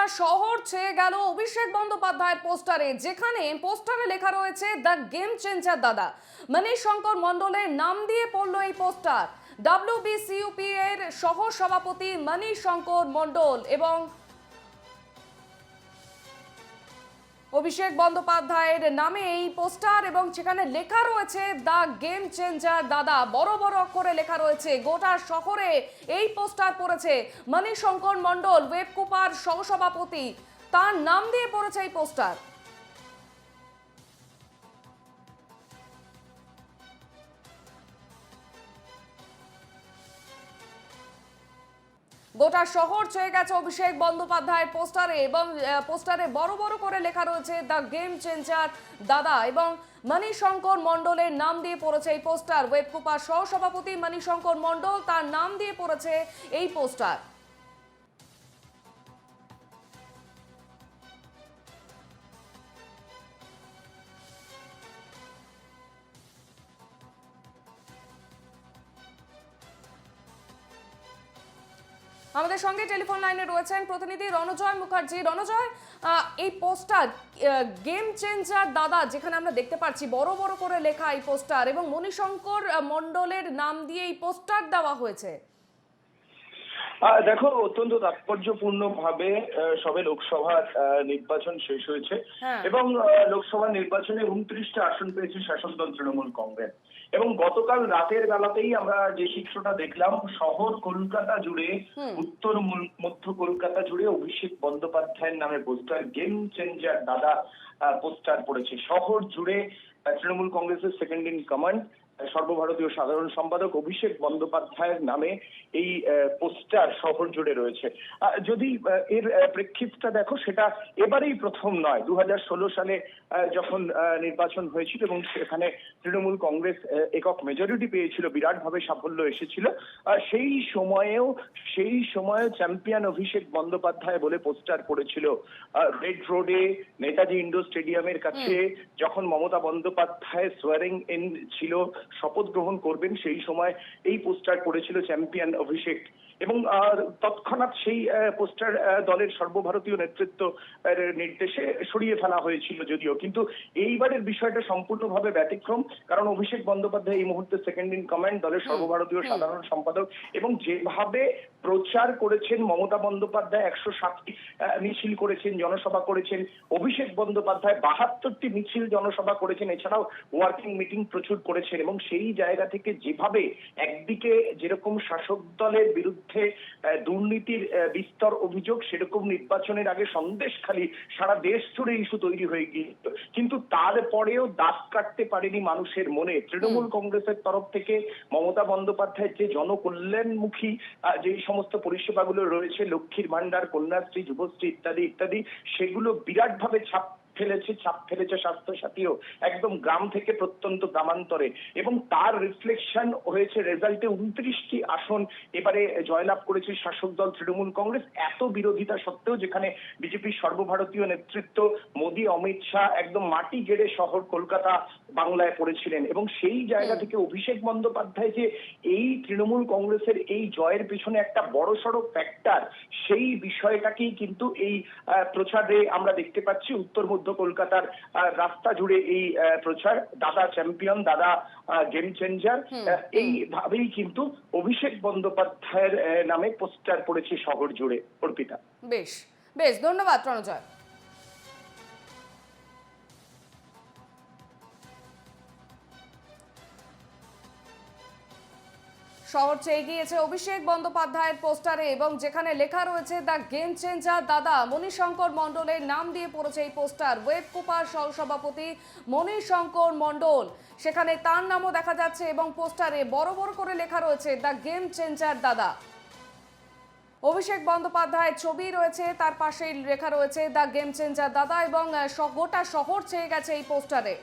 গোটা শহর ছেয়ে গেল অভিষেক বন্দ্যোপাধ্যায়ের পোস্টারে, যেখানে পোস্টারে লেখা রয়েছে, দ্য গেম চেঞ্জার দাদা। মনীষ শঙ্কর মণ্ডলের নাম দিয়ে পড়ল এই পোস্টার। ডাব্লিউবিসিউপি এর সহ সভাপতি মনীষ শঙ্কর মণ্ডল এবং অভিষেক বন্দ্যোপাধ্যায়ের নামে এই পোস্টার এবং সেখানে লেখা রয়েছে, দ্য গেম চেঞ্জার দাদা। বড় বড় অক্ষরে লেখা রয়েছে, গোটা শহরে এই পোস্টার পড়েছে। মণিশঙ্কর মণ্ডল ওয়েবকুপার সহসভাপতি, তার নাম দিয়ে পড়েছে এই পোস্টার। গোটা শহর ছয়ে গেছে অভিষেক বন্দ্যোপাধ্যায়ের পোস্টারে এবং পোস্টারে বড় বড় করে লেখা রয়েছে, দ্য গেম চেঞ্জার দাদা এবং মণিশঙ্কর মণ্ডলের নাম দিয়ে পড়েছে এই পোস্টার। ওয়েবকুপার সহসভাপতি মণিশঙ্কর মণ্ডল তার নাম দিয়ে পড়েছে এই পোস্টার। আমাদের সঙ্গে টেলিফোন লাইনে রয়েছেন প্রতিনিধি রণজয় মুখার্জি। রণজয় এই পোস্টার গেম চেঞ্জার দাদা, যেখানে আমরা দেখতে পাচ্ছি বড় বড় করে লেখা এই পোস্টার এবং মণিশঙ্কর মণ্ডলের নাম দিয়ে এই পোস্টার দেওয়া হয়েছে। দেখো অত্যন্ত তাৎপর্যপূর্ণ ভাবে সবে লোকসভার নির্বাচন শেষ হয়েছে। হ্যাঁ। এবং লোকসভা নির্বাচনে উনত্রিশটা আসন পেয়েছে শাসক দল তৃণমূল কংগ্রেস। এবং গতকাল রাতের বেলাতেই আমরা যে চিত্রটা দেখলাম শহর কলকাতা জুড়ে উত্তর মধ্য কলকাতা জুড়ে অভিষেক বন্দ্যোপাধ্যায়ের নামে পোস্টার গেম চেঞ্জার দাদা পোস্টার পড়েছে। শহর জুড়ে তৃণমূল কংগ্রেসের সেকেন্ড ইন কমান্ড সর্বভারতীয় সাধারণ সম্পাদক অভিষেক বন্দ্যোপাধ্যায়ের নামে এই পোস্টার শহর জুড়ে রয়েছে। যদি এর প্রেক্ষিতটা দেখো সেটা এবারেই প্রথম নয়। দু সালে যখন নির্বাচন হয়েছিল এবং সেখানে তৃণমূল কংগ্রেস একক মেজরিটি পেয়েছিল বিরাটভাবে সাফল্য এসেছিল সেই সময়েও সেই সময়ে চ্যাম্পিয়ন অভিষেক বন্দ্যোপাধ্যায় বলে পোস্টার পড়েছিল রেড রোডে নেতাজি ইন্ডোর স্টেডিয়ামের কাছে যখন মমতা বন্দ্যোপাধ্যায় সোয়ারিং ইন ছিল শপথ গ্রহণ করবেন সেই সময় এই পোস্টার পড়েছিল চ্যাম্পিয়ন অভিষেক। এবং তৎক্ষণাৎ সেই পোস্টার দলের সর্বভারতীয় নেতৃত্ব নির্দেশে সরিয়ে ফেলা হয়েছিল যদিও। কিন্তু এইবারের বিষয়টা সম্পূর্ণভাবে ব্যতিক্রম কারণ অভিষেক বন্দ্যোপাধ্যায় এই মুহূর্তে সেকেন্ড ইন কমান্ড দলের সর্বভারতীয় সাধারণ সম্পাদক এবং যেভাবে প্রচার করেছেন মমতা বন্দ্যোপাধ্যায় একশো সাতটি মিছিল করেছেন জনসভা করেছেন অভিষেক বন্দ্যোপাধ্যায় বাহাত্তরটি মিছিল জনসভা করেছেন এছাড়াও ওয়ার্কিং মিটিং প্রচুর করেছেন এবং সেই জায়গা থেকে যেভাবে একদিকে যেরকম শাসক দলের বিরুদ্ধে দুর্নীতির বিস্তর অভিযোগ সেরকম নির্বাচনের আগে সন্দেশখালী সারা দেশ জুড়ে ইস্যু তৈরি হয়ে গিয়েছিল। কিন্তু তারপরেও দাগ কাটতে পারেনি মানুষের মনে। তৃণমূল কংগ্রেসের তরফ থেকে মমতা বন্দ্যোপাধ্যায়ের যে জনকল্যাণমুখী যেই সমস্ত পরিষেবাগুলো রয়েছে লক্ষ্মীর ভান্ডার কন্যাশ্রী যুবশ্রী ইত্যাদি ইত্যাদি সেগুলো বিরাটভাবে ছাপ ফেলেছে, ছাপ ফেলেছে স্বাস্থ্য সাথীও একদম গ্রাম থেকে প্রত্যন্ত গ্রামান্তরে। এবং তার রিফ্লেকশন হয়েছে রেজাল্টে উনত্রিশটি আসন এবারে জয়লাভ করেছে শাসক দল তৃণমূল কংগ্রেস। এত বিরোধিতা সত্ত্বেও যেখানে বিজেপির সর্বভারতীয় নেতৃত্ব মোদী, অমিত শাহ একদম মাটি গেড়ে শহর কলকাতা বাংলায় পড়েছিলেন। এবং সেই জায়গা থেকে অভিষেক বন্দ্যোপাধ্যায় যে এই তৃণমূল কংগ্রেসের এই জয়ের পিছনে একটা বড় বড়সড় ফ্যাক্টর সেই বিষয়টাকেই কিন্তু এই প্রচারে আমরা দেখতে পাচ্ছি। উত্তর মধ্য কলকাতার রাস্তা জুড়ে এই প্রচার। দাদা চ্যাম্পিয়ন দাদা গেম চেঞ্জার এইভাবেই কিন্তু অভিষেক বন্দ্যোপাধ্যায়ের নামে পোস্টার পড়েছে শহর জুড়ে অর্পিতা। বেশ বেশ। ধন্যবাদ রণজয়। শহর চেয়ে গিয়েছে অভিষেক বন্দ্যোপাধ্যায়ের পোস্টারে এবং যেখানে লেখা রয়েছে, দ্য গেম চেঞ্জার দাদা মণিশঙ্কর মণ্ডলের নাম দিয়ে পড়েছে এই পোস্টার। ওয়েব কুপার সহসভাপতি মণিশঙ্কর মণ্ডল। সেখানে তার নামও দেখা যাচ্ছে এবং পোস্টারে বড় বড় করে লেখা রয়েছে, দ্য গেম চেঞ্জার দাদা। অভিষেক বন্দ্যোপাধ্যায়ের ছবি রয়েছে, তার পাশেই লেখা রয়েছে, দ্য গেম চেঞ্জার দাদা এবং গোটা শহর ছেয়ে গেছে এই পোস্টারে।